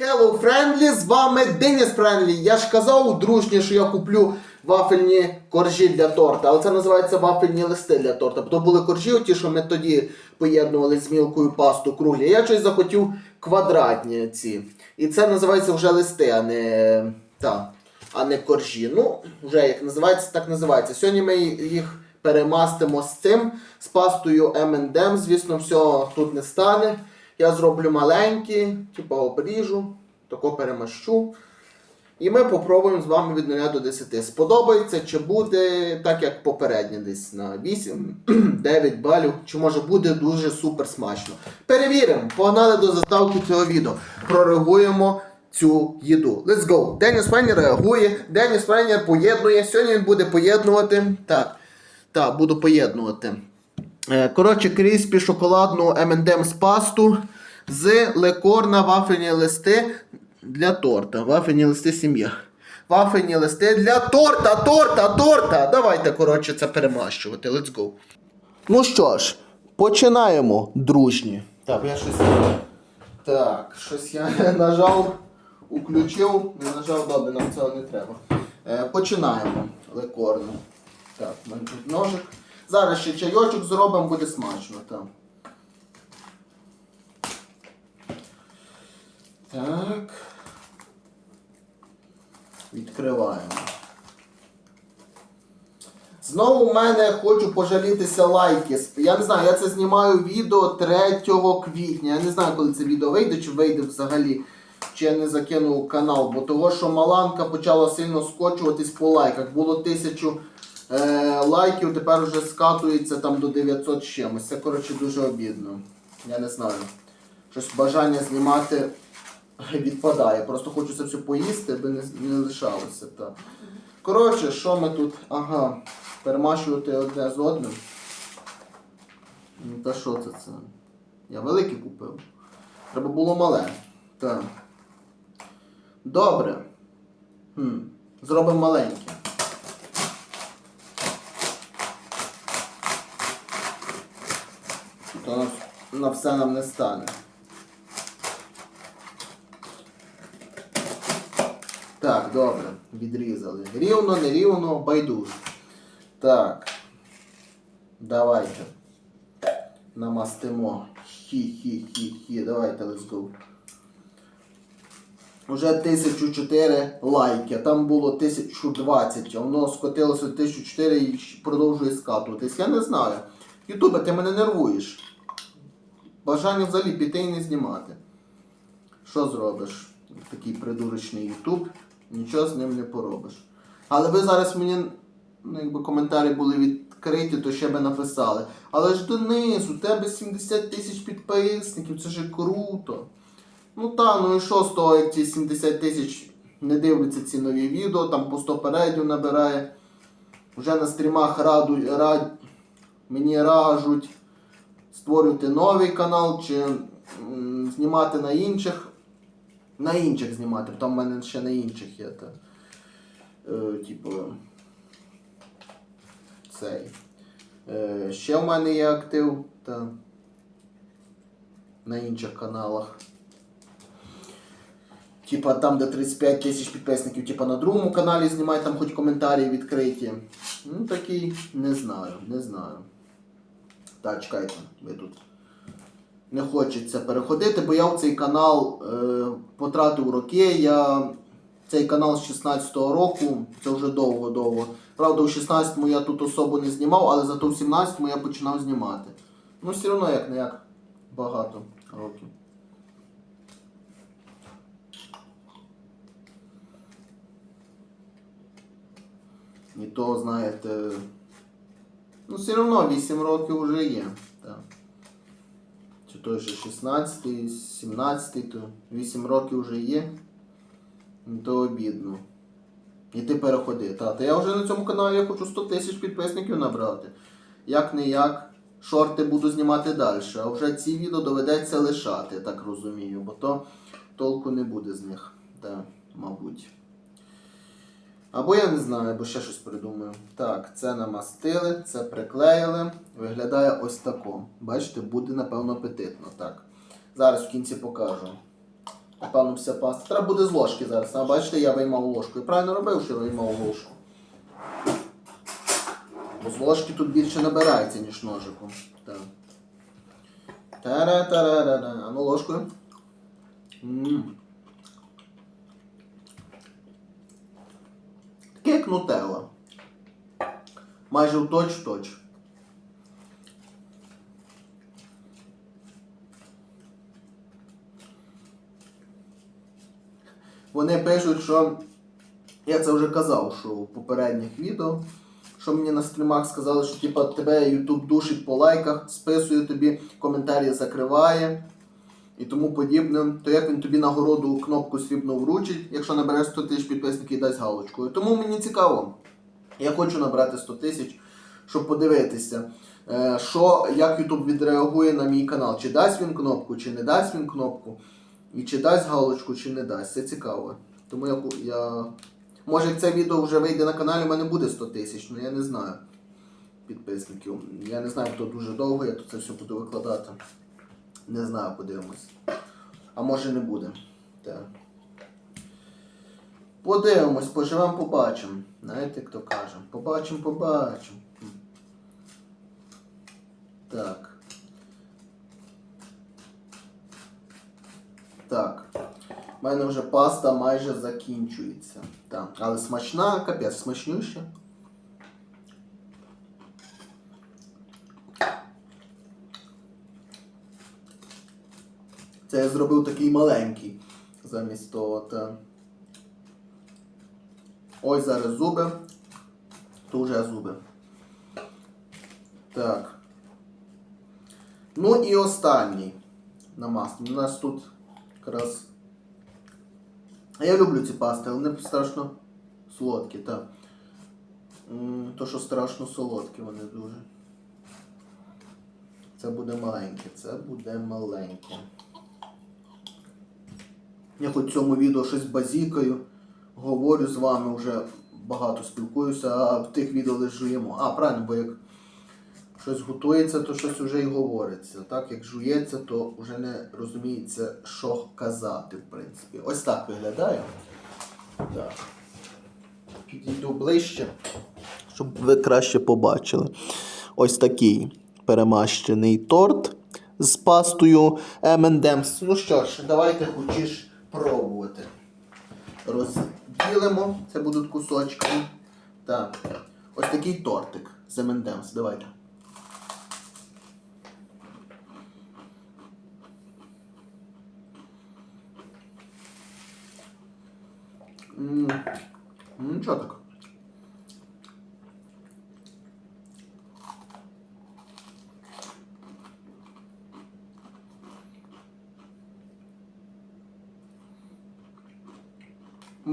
Hello Friendly, з вами Деніс Френдлі. Я ж казав дружні, що я куплю вафельні коржі для торта, але це називається вафельні листи для торта. Бо то були коржі, ті, що ми тоді поєднували з мілкою пасту круглі. Я щось захотів квадратні ці. І це називається вже листи, а не, та, а не коржі. Ну, вже як називається, так називається. Сьогодні ми їх перемастимо з цим, з пастою M&M. Звісно, все тут не стане. Я зроблю маленькі, типу обріжу, тако перемащу. І ми попробуємо з вами від 0 до 10. Сподобається, чи буде так, як попереднє, десь на 8-9 балів, чи може буде дуже супер смачно. Перевіримо, погнали до заставки цього відео. Прореагуємо цю їду. Let's go! Деніс Феннер реагує, Деніс Феннер поєднує. Сьогодні він буде поєднувати. Так, так, буду поєднувати. Е, Коротше, кріспі шоколадну M&M з пасту з лекор на вафельні листи для торта. Вафельні листи сім'я. Вафельні листи для торта, торта, торта. Давайте, коротше, це перемащувати. Let's go. Ну що ж, починаємо, дружні. Так, я щось. Так, щось я нажав, уключив, не нажав, добре, нам цього не треба. Е, починаємо лекорну. Так, в мене тут ножик. Зараз ще чайочок зробимо, буде смачно. Так. Так. Відкриваємо. Знову в мене хочу пожалітися лайки. Я не знаю, я це знімаю відео 3 квітня. Я не знаю, коли це відео вийде, чи вийде взагалі, чи я не закину канал, бо того, що Маланка почала сильно скочуватись по лайках. Було тисячу е, лайків, тепер вже скатується там до 900 з чимось. Це, коротше, дуже обідно. Я не знаю. Щось бажання знімати відпадає. Просто хочу це все поїсти, аби не, не лишалося. Так. Коротше, що ми тут? Ага, перемащувати одне з одним. Ну, Та що це це? Я велике купив. Треба було мале. Так. Добре. Хм. Зробимо маленьке. То на, на все нам не стане. Так, добре, відрізали. Рівно, не рівно, байдуже. Так. Давайте. Намастимо. Хі-хі-хі-хі. Давайте, let's go. Уже 1004 лайки, там було 1020, а воно скотилося 1004 і продовжує скатуватись. Я не знаю. Ютубе, ти мене нервуєш. Бажання взагалі піти і не знімати. Що зробиш? Такий придурочний Ютуб, нічого з ним не поробиш. Але ви зараз мені, ну, якби коментарі були відкриті, то ще би написали. Але ж Денис, у тебе 70 тисяч підписників, це ж круто. Ну та, ну і що з того, як ці 70 тисяч не дивляться ці нові відео, там по 100 передів набирає. Вже на стрімах радують, рад... мені раджуть створювати новий канал чи знімати на інших. На інших знімати, там в мене ще на інших є. Та, е, типу. Цей. Е, ще в мене є актив та, на інших каналах. Типа там, де 35 тисяч підписників, типа на другому каналі знімай, там хоч коментарі відкриті. Ну такий, не знаю, не знаю. Так, чекайте, ви тут. Не хочеться переходити, бо я в цей канал е, потратив роки. Я цей канал з 16-го року, це вже довго-довго. Правда, у 16-му я тут особо не знімав, але зато в 17-му я починав знімати. Ну, все одно як не як багато років. І то, знаєте, ну все одно 8 років вже є. Так. Чи той же 16, 17, то 8 років вже є. То обідно. І ти переходи. Та, та я вже на цьому каналі я хочу 100 тисяч підписників набрати. Як не як, шорти буду знімати далі. А вже ці відео доведеться лишати, так розумію, бо то толку не буде з них. Та, мабуть. Або я не знаю, або ще щось придумаю. Так, це намастили, це приклеїли. Виглядає ось тако. Бачите, буде напевно апетитно. Так. Зараз в кінці покажу. Напевно, вся паста. Треба буде з ложки зараз. А бачите, я виймав ложкою. Правильно робив, що виймав ложку. Бо з ложки тут більше набирається, ніж ножиком. Так. Тара-тара-ра-ра. А ну ложкою. М. Таке як нутелла. Майже в точ-в-точ. Вони пишуть, що я це вже казав, що в попередніх відео, що мені на стрімах сказали, що типа тебе YouTube душить по лайках, списує тобі, коментарі закриває і тому подібне, то як він тобі нагороду кнопку срібну вручить, якщо набереш 100 тисяч підписників і дасть галочкою. Тому мені цікаво. Я хочу набрати 100 тисяч, щоб подивитися, е, що, як YouTube відреагує на мій канал. Чи дасть він кнопку, чи не дасть він кнопку, і чи дасть галочку, чи не дасть. Це цікаво. Тому я, я... Може, як це відео вже вийде на каналі, у мене буде 100 тисяч, але я не знаю підписників. Я не знаю, хто дуже довго, я тут це все буду викладати. Не знаю, подивимось. А може не буде. Так. Подивимось, поживемо, побачимо. Знаєте, хто каже? Побачимо, побачимо. Так. Так. У мене вже паста майже закінчується. Так. Але смачна, капець, смачнюща. Це я зробив такий маленький. Замість того. Та... Ось зараз зуби. То вже зуби. Так. Ну і останній на. У нас тут якраз. Я люблю ці пасти, але вони страшно солодкі, так. То, що страшно солодкі вони дуже. Це буде маленьке, це буде маленьке. Я хоч в цьому відео щось базікаю, говорю з вами вже багато спілкуюся, а в тих відео лише жуємо. А, правильно, бо як щось готується, то щось вже і говориться. Так, як жується, то вже не розуміється, що казати, в принципі. Ось так виглядає. Так. Підійду ближче, щоб ви краще побачили. Ось такий перемащений торт з пастою M&M's. Ну що ж, давайте хочеш пробувати. Розділимо, це будуть кусочки. Так. Ось такий тортик з M&M's. Давайте. Ну, нічого так.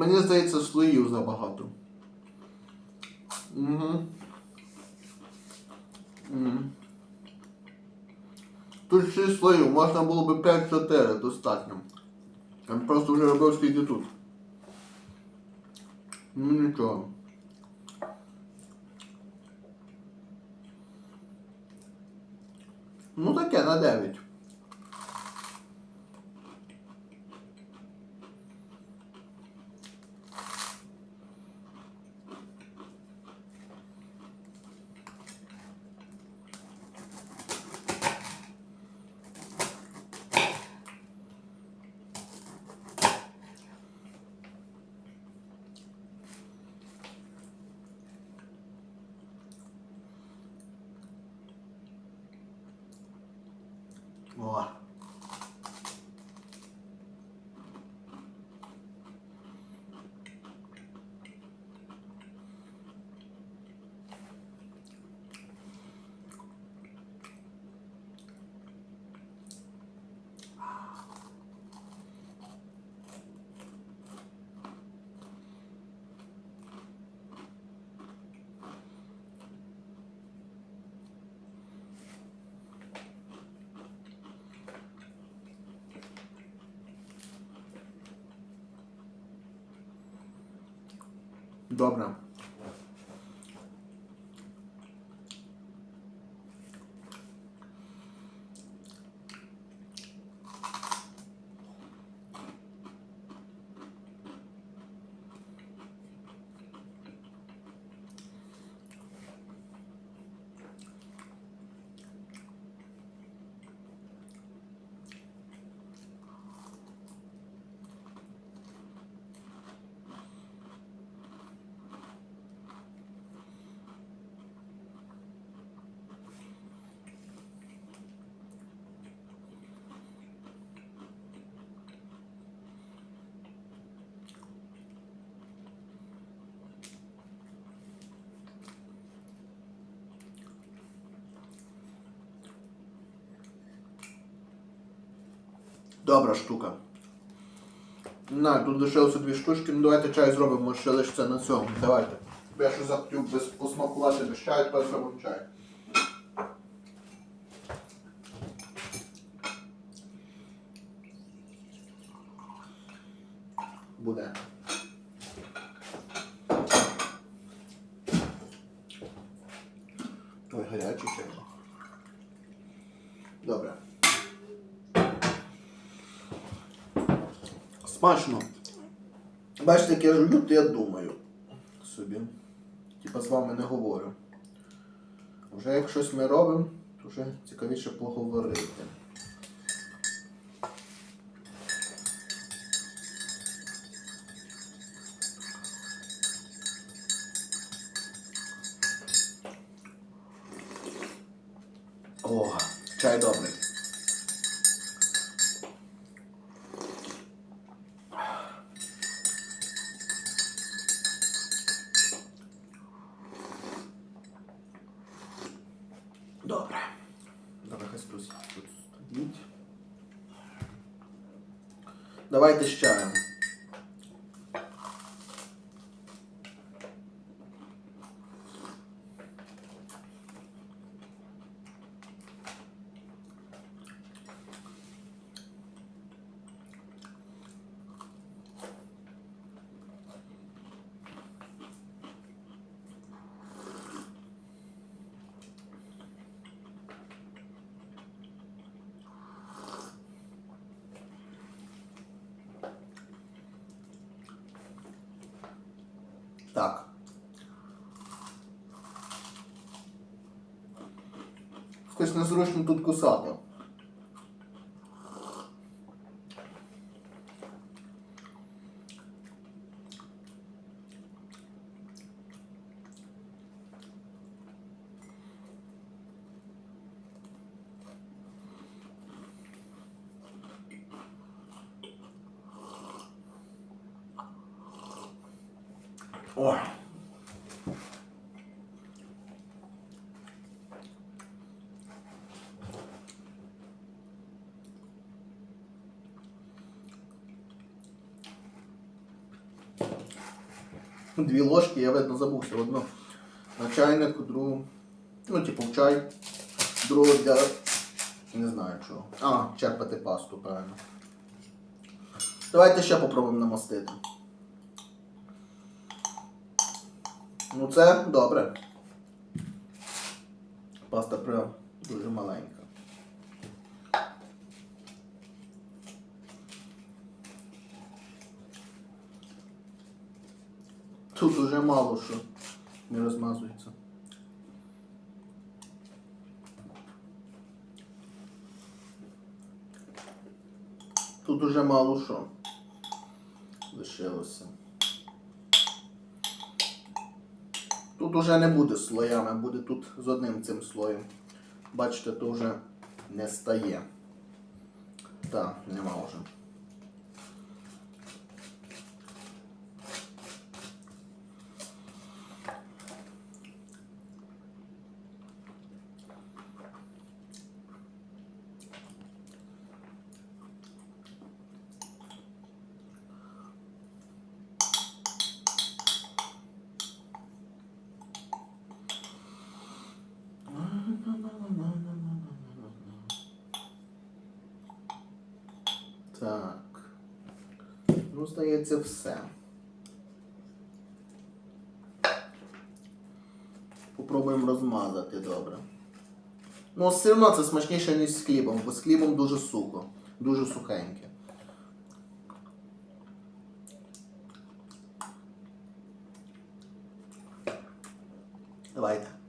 Мені здається, слоїв забагато. Угу. Угу. Тут 6 слоїв, можна було б 5-4 достатньо. Я просто вже робив скільки тут. Ну нічого. Ну таке на 9. О. Добре. Добра штука. Знаю, тут лишилося дві штучки, ну давайте чай зробимо, ще лишиться на цьому. Давайте. Я що захотів без посмакувати без чаю, тепер зробимо чай. Буде. Ой, гарячий чай. Добре. Смачно. Бачите, як я жую, то я думаю собі. Типа з вами не говорю. Вже як щось ми робимо, то вже цікавіше поговорити. О, чай добрий. Добре. Добре, хай тут тут стоїть. Давайте з чаєм. Так. Якось незручно тут кусати. Ой. Дві ложки, я видно забувся. Одну на чайник, другу. Ну, типу в чай. Другу для. Не знаю чого. А, черпати пасту, правильно. Давайте ще попробуємо намастити. Ну це добре. Паста прям дуже маленька. Тут уже мало що не розмазується. Тут уже мало що лишилося. Тут уже не буде слоями, буде тут з одним цим слоєм. Бачите, то вже не стає. Так, нема вже. Так. Ну, здається, все. Попробуємо розмазати добре. Ну, все одно це смачніше, ніж з хлібом, бо з хлібом дуже сухо, дуже сухеньке. Давайте.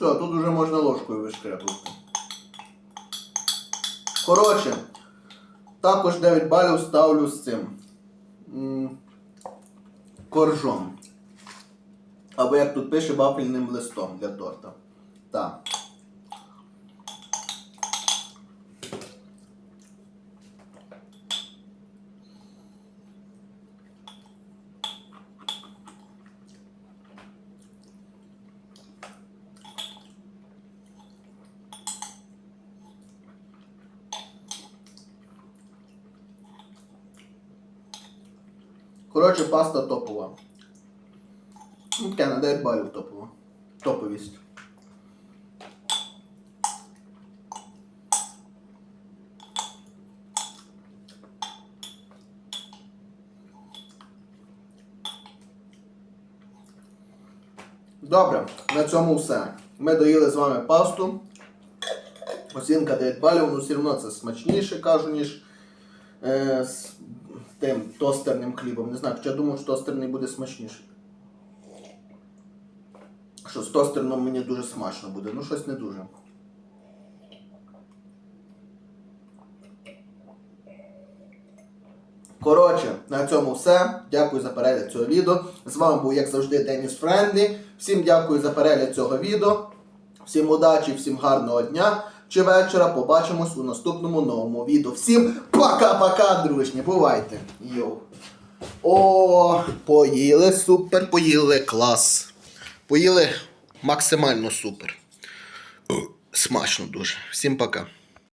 Все, тут уже можна ложкою вишкрепнути. Коротше, також 9 балів ставлю з цим коржом. Або як тут пише, вафельним листом для торта. Так. Коротше, паста топова. Ну, таке на 9 балів топова. Топовість. Добре, на цьому все. Ми доїли з вами пасту. Оцінка 9 балів, ну все одно це смачніше, кажу, ніж е, з тим тостерним хлібом. Не знаю, хоча думав, що тостерний буде смачніший. Що з тостерном мені дуже смачно буде, ну щось не дуже. Коротше, на цьому все. Дякую за перегляд цього відео. З вами був, як завжди, Деніс Френдлі. Всім дякую за перегляд цього відео. Всім удачі, всім гарного дня чи вечора. Побачимось у наступному новому відео. Всім пока-пока, дружні. Бувайте. Йоу. О, поїли супер, поїли клас. Поїли максимально супер. Смачно дуже. Всім пока.